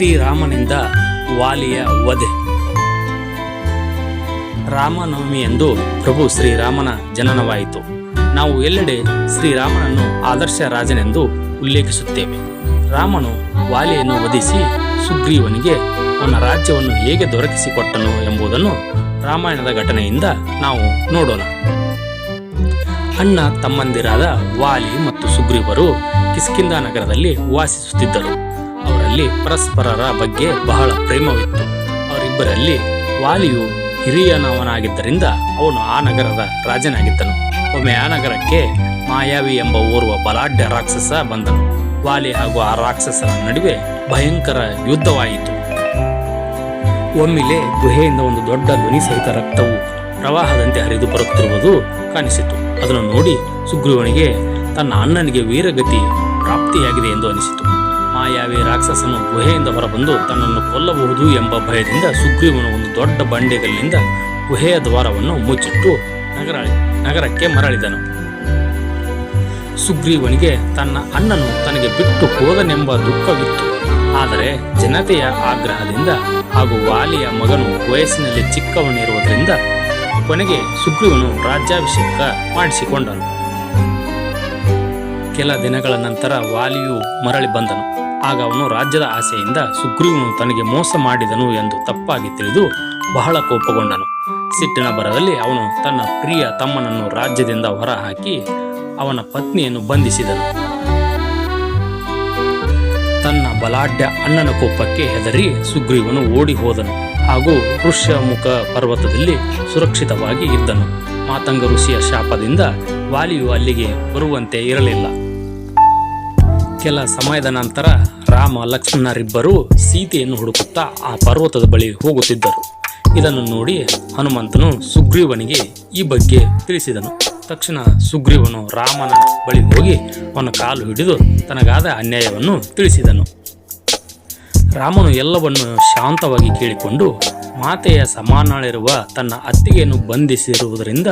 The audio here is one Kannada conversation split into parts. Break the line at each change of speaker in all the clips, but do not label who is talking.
ಶ್ರೀರಾಮನಿಂದ ವಾಲಿಯ ವಧೆ. ರಾಮನವಮಿ ಎಂದು ಪ್ರಭು ಶ್ರೀರಾಮನ ಜನನವಾಯಿತು. ನಾವು ಎಲ್ಲೆಡೆ ಶ್ರೀರಾಮನನ್ನು ಆದರ್ಶ ರಾಜನೆಂದು ಉಲ್ಲೇಖಿಸುತ್ತೇವೆ. ರಾಮನು ವಾಲಿಯನ್ನು ವಧಿಸಿ ಸುಗ್ರೀವನಿಗೆ ಅವನ ರಾಜ್ಯವನ್ನು ಹೇಗೆ ದೊರಕಿಸಿಕೊಟ್ಟನು ಎಂಬುದನ್ನು ರಾಮಾಯಣದ ಘಟನೆಯಿಂದ ನಾವು ನೋಡೋಣ. ಅಣ್ಣ ತಮ್ಮಂದಿರಾದ ವಾಲಿ ಮತ್ತು ಸುಗ್ರೀವರು ಕಿಸ್ಕಿಂದ ನಗರದಲ್ಲಿ ವಾಸಿಸುತ್ತಿದ್ದರು. ಅವರಲ್ಲಿ ಪರಸ್ಪರರ ಬಗ್ಗೆ ಬಹಳ ಪ್ರೇಮವಿತ್ತು. ಅವರಿಬ್ಬರಲ್ಲಿ ವಾಲಿಯು ಹಿರಿಯನವನಾಗಿದ್ದರಿಂದ ಅವನು ಆ ನಗರದ ರಾಜನಾಗಿದ್ದನು. ಒಮ್ಮೆ ಆ ನಗರಕ್ಕೆ ಮಾಯಾವಿ ಎಂಬ ಓರ್ವ ಬಲಾಢ್ಯ ರಾಕ್ಷಸ ಬಂದನು. ವಾಲಿ ಹಾಗೂ ಆ ರಾಕ್ಷಸರ ನಡುವೆ ಭಯಂಕರ ಯುದ್ಧವಾಯಿತು. ಒಮ್ಮಿಲೆ ಗುಹೆಯಿಂದ ಒಂದು ದೊಡ್ಡ ಧ್ವನಿ ಸಹಿತ ರಕ್ತವು ಪ್ರವಾಹದಂತೆ ಹರಿದು ಬರುತ್ತಿರುವುದು ಕಾಣಿಸಿತು. ಅದನ್ನು ನೋಡಿ ಸುಗ್ರೀವನಿಗೆ, ತನ್ನ ಅಣ್ಣನಿಗೆ ವೀರಗತಿ ಪ್ರಾಪ್ತಿಯಾಗಿದೆ ಎಂದು ಅನಿಸಿತು. ಮಾಯಾವಿ ರಾಕ್ಷಸನು ಗುಹೆಯಿಂದ ಹೊರಬಂದು ತನ್ನನ್ನು ಕೊಲ್ಲಬಹುದು ಎಂಬ ಭಯದಿಂದ ಸುಗ್ರೀವನು ಒಂದು ದೊಡ್ಡ ಬಂಡೆಗಲ್ಲಿಂದ ಗುಹೆಯ ದ್ವಾರವನ್ನು ಮುಚ್ಚಿಟ್ಟು ನಗರ ನಗರಕ್ಕೆ ಮರಳಿದನು. ಸುಗ್ರೀವನಿಗೆ ತನ್ನ ಅಣ್ಣನು ತನಗೆ ಬಿಟ್ಟು ಹೋದನೆಂಬ ದುಃಖವಿತ್ತು. ಆದರೆ ಜನತೆಯ ಆಗ್ರಹದಿಂದ ಹಾಗೂ ವಾಲಿಯ ಮಗನು ವಯಸ್ಸಿನಲ್ಲಿ ಚಿಕ್ಕವನಿರುವುದರಿಂದ ಕೊನೆಗೆ ಸುಗ್ರೀವನು ರಾಜ್ಯಾಭಿಷೇಕ ಮಾಡಿಸಿಕೊಂಡನು. ಕೆಲ ದಿನಗಳ ನಂತರ ವಾಲಿಯು ಮರಳಿ ಬಂದನು. ಆಗ ಅವನು ರಾಜ್ಯದ ಆಸೆಯಿಂದ ಸುಗ್ರೀವನು ತನಗೆ ಮೋಸ ಮಾಡಿದನು ಎಂದು ತಪ್ಪಾಗಿ ತಿಳಿದು ಬಹಳ ಕೋಪಗೊಂಡನು. ಸಿಟ್ಟಿನ ಬರದಲ್ಲಿ ಅವನು ತನ್ನ ಪ್ರಿಯ ತಮ್ಮನನ್ನು ರಾಜ್ಯದಿಂದ ಹೊರಹಾಕಿ ಅವನ ಪತ್ನಿಯನ್ನು ಬಂಧಿಸಿದನು. ತನ್ನ ಬಲಾಢ್ಯ ಅಣ್ಣನ ಕೋಪಕ್ಕೆ ಹೆದರಿ ಸುಗ್ರೀವನು ಓಡಿ ಹೋದನು ಹಾಗೂ ಋಷ್ಯಮುಖ ಪರ್ವತದಲ್ಲಿ ಸುರಕ್ಷಿತವಾಗಿ ಇದ್ದನು. ಮಾತಂಗ ಋಷಿಯ ಶಾಪದಿಂದ ವಾಲಿಯು ಅಲ್ಲಿಗೆ ಬರುವಂತೆ ಇರಲಿಲ್ಲ. ಕೆಲ ಸಮಯದ ನಂತರ ರಾಮ, ಲಕ್ಷ್ಮಣರಿಬ್ಬರು ಸೀತೆಯನ್ನು ಹುಡುಕುತ್ತಾ ಆ ಪರ್ವತದ ಬಳಿ ಹೋಗುತ್ತಿದ್ದರು. ಇದನ್ನು ನೋಡಿ ಹನುಮಂತನು ಸುಗ್ರೀವನಿಗೆ ಈ ಬಗ್ಗೆ ತಿಳಿಸಿದನು. ತಕ್ಷಣ ಸುಗ್ರೀವನು ರಾಮನ ಬಳಿ ಹೋಗಿ ಅವನ ಕಾಲು ಹಿಡಿದು ತನಗಾದ ಅನ್ಯಾಯವನ್ನು ತಿಳಿಸಿದನು. ರಾಮನು ಎಲ್ಲವನ್ನು ಶಾಂತವಾಗಿ ಕೇಳಿಕೊಂಡು ಮಾತೆಯ ಸಮಾನಳಿರುವ ತನ್ನ ಅತ್ತಿಗೆಯನ್ನು ಬಂಧಿಸಿರುವುದರಿಂದ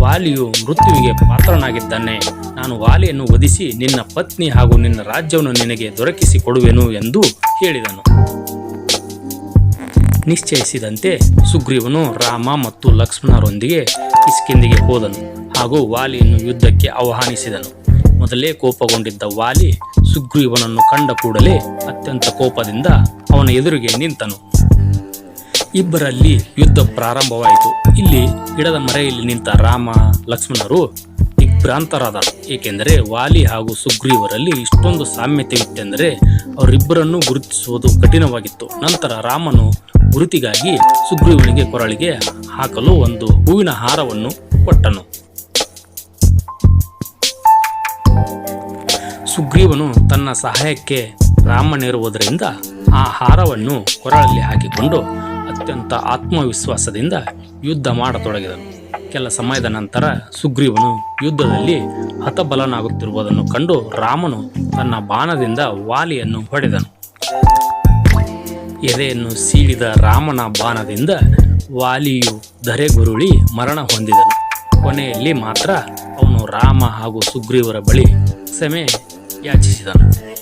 ವಾಲಿಯು ಮೃತ್ಯುವಿಗೆ ಪಾತ್ರನಾಗಿದ್ದಾನೆ. ನಾನು ವಾಲಿಯನ್ನು ವಧಿಸಿ ನಿನ್ನ ಪತ್ನಿ ಹಾಗೂ ನಿನ್ನ ರಾಜ್ಯವನ್ನು ನಿನಗೆ ದೊರಕಿಸಿ ಕೊಡುವೆನು ಎಂದು ಹೇಳಿದನು. ನಿಶ್ಚಯಿಸಿದಂತೆ ಸುಗ್ರೀವನು ರಾಮ ಮತ್ತು ಲಕ್ಷ್ಮಣರೊಂದಿಗೆ ಇಸ್ಕಿಂದಿಗೆ ಹೋದನು ಹಾಗೂ ವಾಲಿಯನ್ನು ಯುದ್ಧಕ್ಕೆ ಆಹ್ವಾನಿಸಿದನು. ಮೊದಲೇ ಕೋಪಗೊಂಡಿದ್ದ ವಾಲಿ ಸುಗ್ರೀವನನ್ನು ಕಂಡ ಕೂಡಲೇ ಅತ್ಯಂತ ಕೋಪದಿಂದ ಅವನ ಎದುರಿಗೆ ನಿಂತನು. ಇಬ್ಬರಲ್ಲಿ ಯುದ್ಧ ಪ್ರಾರಂಭವಾಯಿತು. ಇಲ್ಲಿ ಗಿಡದ ಮರೆಯಲ್ಲಿ ನಿಂತ ರಾಮ, ಲಕ್ಷ್ಮಣರು ಭ್ರಾಂತರಾದ ಏಕೆಂದರೆ ವಾಲಿ ಹಾಗೂ ಸುಗ್ರೀವರಲ್ಲಿ ಇಷ್ಟೊಂದು ಸಾಮ್ಯತೆ ಇತ್ತೆಂದರೆ ಅವರಿಬ್ಬರನ್ನು ಗುರುತಿಸುವುದು ಕಠಿಣವಾಗಿತ್ತು. ನಂತರ ರಾಮನು ಗುರುತಿಗಾಗಿ ಸುಗ್ರೀವನಿಗೆ ಕೊರಳಿಗೆ ಹಾಕಲು ಒಂದು ಹೂವಿನ ಹಾರವನ್ನು ಕೊಟ್ಟನು. ಸುಗ್ರೀವನು ತನ್ನ ಸಹಾಯಕ್ಕೆ ರಾಮನಿರುವುದರಿಂದ ಆ ಹಾರವನ್ನು ಕೊರಳಲ್ಲಿ ಹಾಕಿಕೊಂಡು ಅತ್ಯಂತ ಆತ್ಮವಿಶ್ವಾಸದಿಂದ ಯುದ್ಧ ಮಾಡತೊಡಗಿದನು. ಕೆಲ ಸಮಯದ ನಂತರ ಸುಗ್ರೀವನು ಯುದ್ಧದಲ್ಲಿ ಹತಬಲನಾಗುತ್ತಿರುವುದನ್ನು ಕಂಡು ರಾಮನು ತನ್ನ ಬಾಣದಿಂದ ವಾಲಿಯನ್ನು ಹೊಡೆದನು. ಎದೆಯನ್ನು ಸೀಳಿದ ರಾಮನ ಬಾಣದಿಂದ ವಾಲಿಯು ಧರೆಗುರುಳಿ ಮರಣ ಹೊಂದಿದನು. ಕೊನೆಯಲ್ಲಿ ಮಾತ್ರ ಅವನು ರಾಮ ಹಾಗೂ ಸುಗ್ರೀವರ ಬಳಿ ಕ್ಷಮೆ ಯಾಚಿಸಿದನು.